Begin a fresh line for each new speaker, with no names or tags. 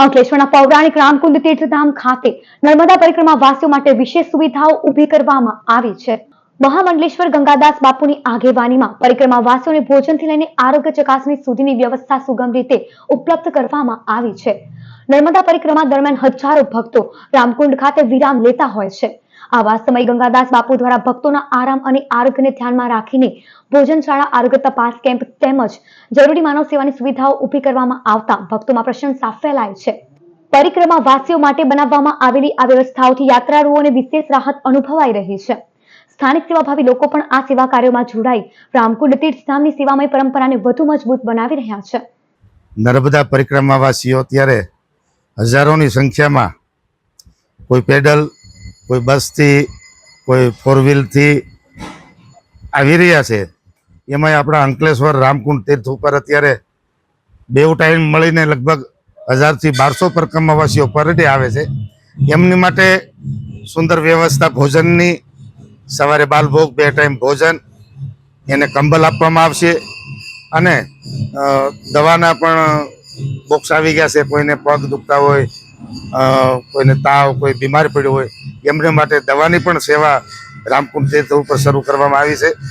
અંકલેશ્વરના પૌરાણિક રામકુંડ તીર્થધામ ખાતે નર્મદા પરિક્રમા વાસીઓ માટે વિશેષ સુવિધાઓ ઊભી કરવામાં આવી છે. મહામંડલેશ્વર ગંગાદાસ બાપુની આગેવાનીમાં પરિક્રમા વાસીઓને ભોજનથી લઈને આરોગ્ય ચકાસણી સુધીની વ્યવસ્થા સુગમ રીતે ઉપલબ્ધ કરવામાં આવી છે. નર્મદા પરિક્રમા દરમિયાન હજારો ભક્તો રામકુંડ ખાતે વિરામ લેતા હોય છે. આવા સમય ગંગાદાસ બાપુ દ્વારા ભક્તોના આરામ અને આરોગ્યને ધ્યાનમાં રાખીને ભોજનશાળા આરોગ્ય તપાસ કેમ્પ તેમજ જરૂરી માનવ સેવાની સુવિધાઓ ઊભી કરવામાં આવતા ભક્તોમાં પ્રશંસા ફેલાય છે. પરિક્રમા વાસીઓ માટે બનાવવામાં આવેલી આ વ્યવસ્થાઓથી યાત્રાળુઓને વિશેષ રાહત અનુભવાઈ રહી છે. સ્થાનિક સેવાભાવી લોકો પણ આ સેવા કાર્યોમાં જોડાઈ રામકુંડ તીર્થધામની સેવામય પરંપરાને વધુ મજબૂત બનાવી રહ્યા છે.
નર્મદા પરિક્રમાવાસીઓ ત્યારે હજારોની સંખ્યામાં કોઈ પેડલ કોઈ બસથી, કોઈ ફોર વ્હીલથી આવી રહ્યા છે. એમાંય આપણા અંકલેશ્વર, રામકુંડ તીર્થ ઉપર અત્યારે બેઉ ટાઈમ મળીને લગભગ હજારથી બારસો પરકમવાસીઓ પર ડે આવે છે. એમની માટે સુંદર વ્યવસ્થા ભોજનની. સવારે બાલભોગ, બે ટાઈમ ભોજન. એને કંબલ આપવામાં આવશે. અને દવાના પણ બોક્સ આવી ગયા છે. કોઈને પગ દુખતા હોય કોઈને તાવ, કોઈ બીમાર પડ્યો હોય, એમને માટે દવાની પણ સેવા રામકુંડ તીર્થ ઉપર શરૂ કરવામાં આવી છે.